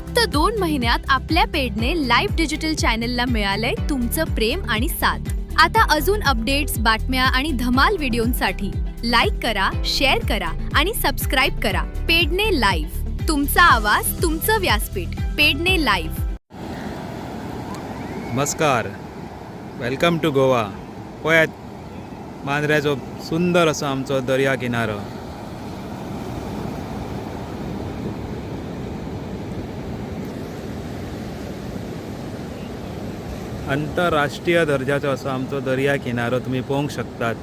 फक्त दोन महिन्यात आपल्या पेडने लाईव्ह डिजिटल चॅनलला मिळालंय तुमचं प्रेम आणि साथ. आता अजून अपडेट्स बातम्या आणि धमाल व्हिडिओंसाठी लाईक करा शेअर करा आणि सबस्क्राईब करा. पेडणे लाईव्ह. तुमचा आवाज तुमचं व्यासपीठ. पेडणे लाईव्ह. नमस्कार. Welcome to Goa. पळयात मांद्र्याचो सुंदर असो आमचो दर्या किनारो आंतरराष्ट्रीय दर्जाचो असो आमचो दर्या किनारो तुमी पळोवंक शकतात.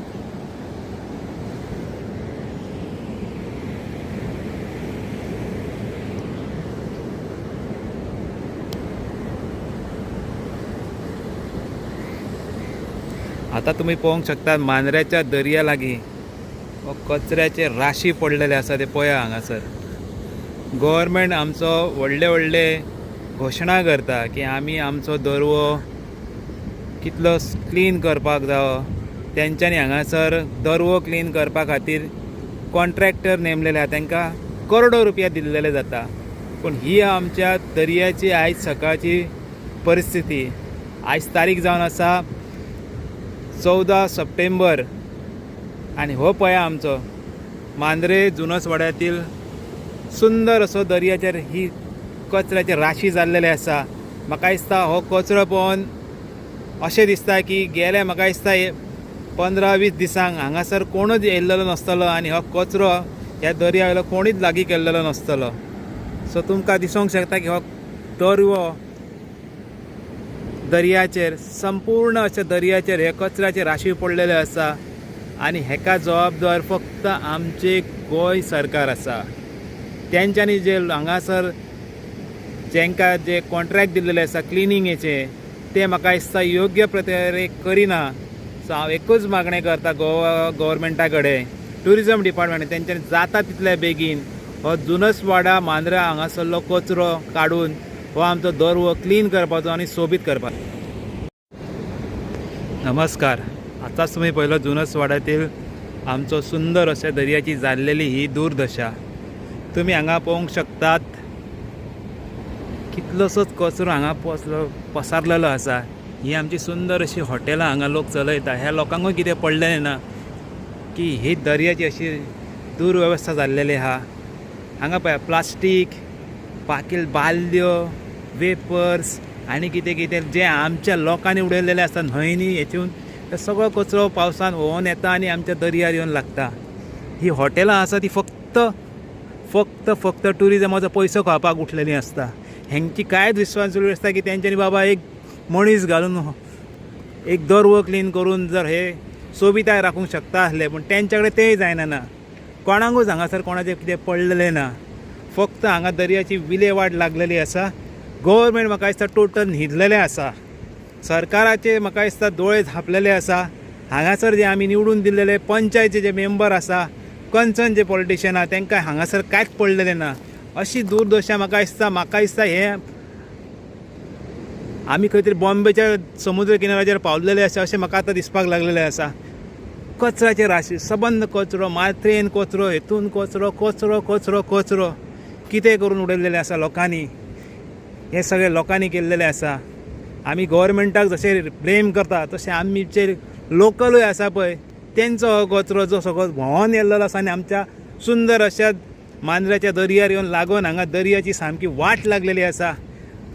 आता तुम्ही पळोवंक शकता मांद्र्याच्या दर्या लागीं. हो कचऱ्याचे राशी पडलेले आसा ते पळया हांगासर. गव्हर्मेंट आमचो व्हडले व्हडले घोशणा करता की आमी आमचो दर्वो कितलो क्लीन करपाक जावो तेंच्यांनी हांगासर दर्वो क्लीन करपा खातीर कॉन्ट्रॅक्टर नेमलेले आहा. तांकां करोडो रुपया दिल्लेले जाता. पूण ही आमच्या दर्याची आयज सकाळची परिस्थिती. आयज तारीख जावन आसा चवदा सप्टेंबर. आनी हो पळया आमचो मांद्रे जुनसवाड्यातील सुंदर असो दर्याचेर ही कचऱ्याचे राशी जाल्लेले आसा. म्हाका दिसता हो कचरो पळोवन अशें दिसता की गेले म्हाका दिसता पंदरा वीस दिसांक हांगासर कोणूच येयल्लो नासतलो आनी हो कचरो ह्या दर्या वयलो कोणूच लागीं केल्लेलो नासतलो. सो तुमकां दिसूंक शकता की हो दर्यो दर्याचेर संपूर्ण अशे दर्याचेर हे कचऱ्याचे राशी पडलेले आसा आनी हेका जबाबदार फक्त आमचे गोंय सरकार आसा तेंच्यांनी जे हांगासर जेंकां जे कॉन्ट्रॅक्ट दिल्लेले आसा क्लिनिंगेचे ते म्हाका दिसता योग्य प्रकारे करिना. सो हांव एकूच मागणें करता गोवा गोवोरमेंटा कडेन. ट्युरिजम डिपार्टमेंट तेंच्यांनी जाता तितले बेगीन. हो जुनस वाडा मांद्रा हांगासरलो कचरो काडून हो आमचो दर्वो क्लीन करपाचो आनी सोबीत करपाचो. नमस्कार. आतांच तुमी पयलो जुनस वाड्यातील आमचो सुंदर अशा दर्याची जाल्लेली ही दूरदशा. तुमी हांगा पळोवंक शकतात कितलोसोच कचरो हांगा पसलो पसारलेलो आसा. ही आमची सुंदर अशी हॉटेलां हांगा लोक चलयता. ह्या लोकांकूय कितें पडलें ना की ही दर्याची अशी दुर्व्यवस्था जाल्लेली आहा हांगा पळय प्लास्टीक बाकील बाल्यो वेपर्स आनी कितें कितें जे आमच्या लोकांनी उडयलेले आसता न्हंयनी हेतून ते सगळो कचरो पावसान व्होवन येता आनी आमच्या दर्यार येवन लागता. ही हॉटेलां आसा ती फक्त फक्त फक्त ट्युरिजमाचो पयसो खावपाक उठलेलीं आसता. हेंची कांयच रिस्पॉन्सिबिलिटी आसता की तेंच्यांनी बाबा एक मनीस घालून हो- एक दर्वो क्लीन करून जर हे सोबिताय राखूंक शकता आसले पूण तेंच्या कडेन तेंय जायना ना. कोणाकूच हांगासर कोणाचें कितें पडलेलें ना. फक्त हांगा दर्याची विलेवाट लागलेली आसा गव्हर्मेंट म्हाका दिसता टोटल न्हिदलेलें आसा सरकाराचे म्हाका दिसता दोळे झापलेले आसा हांगासर जे आमी निवडून दिल्लेले पंचायतीचे जे मेंबर आसा कन्सर्न जे पॉलिटिशियन आहा तांकां हांगासर कांयच पडलेलें ना. अशी दूरदशा म्हाका दिसता म्हाका दिसता हें. आमी खंय तरी बॉम्बेच्या समुद्र किनाऱ्याचेर पावलेले आसा अशें म्हाका आतां दिसपाक लागलेलें आसा कचऱ्याचे राशी सबंद कचरो मात्रेन कचरो हेतून कचरो कचरो कचरो कचरो. कितें करून उडयलेले आसा लोकांनी. हे सगळे लोकांनी केल्लेले आसा आमी गव्हर्मेंटाक जशे ब्लेम करता तशें आमचे लोकलूय आसा पळय. तेंचो हो कचरो जो सगळो व्होंवन येल्लो आसा आनी आमच्या सुंदर अशा मांद्राच्या दर्यार येवन लागून हांगा दर्याची सामकी वाट लागलेली आसा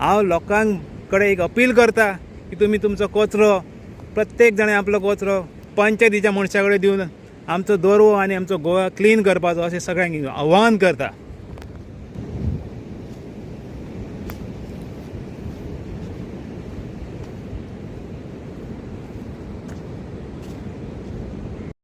हांव लोकांक कडेन एक अपील करता की तुमी तुमचो कचरो प्रत्येक जाणें आपलो कचरो पंचायतीच्या मनशा कडेन दिवन आमचो दर्वो आनी आमचो गोवा क्लीन करपाचो अशें सगळ्यांक आव्हान करता.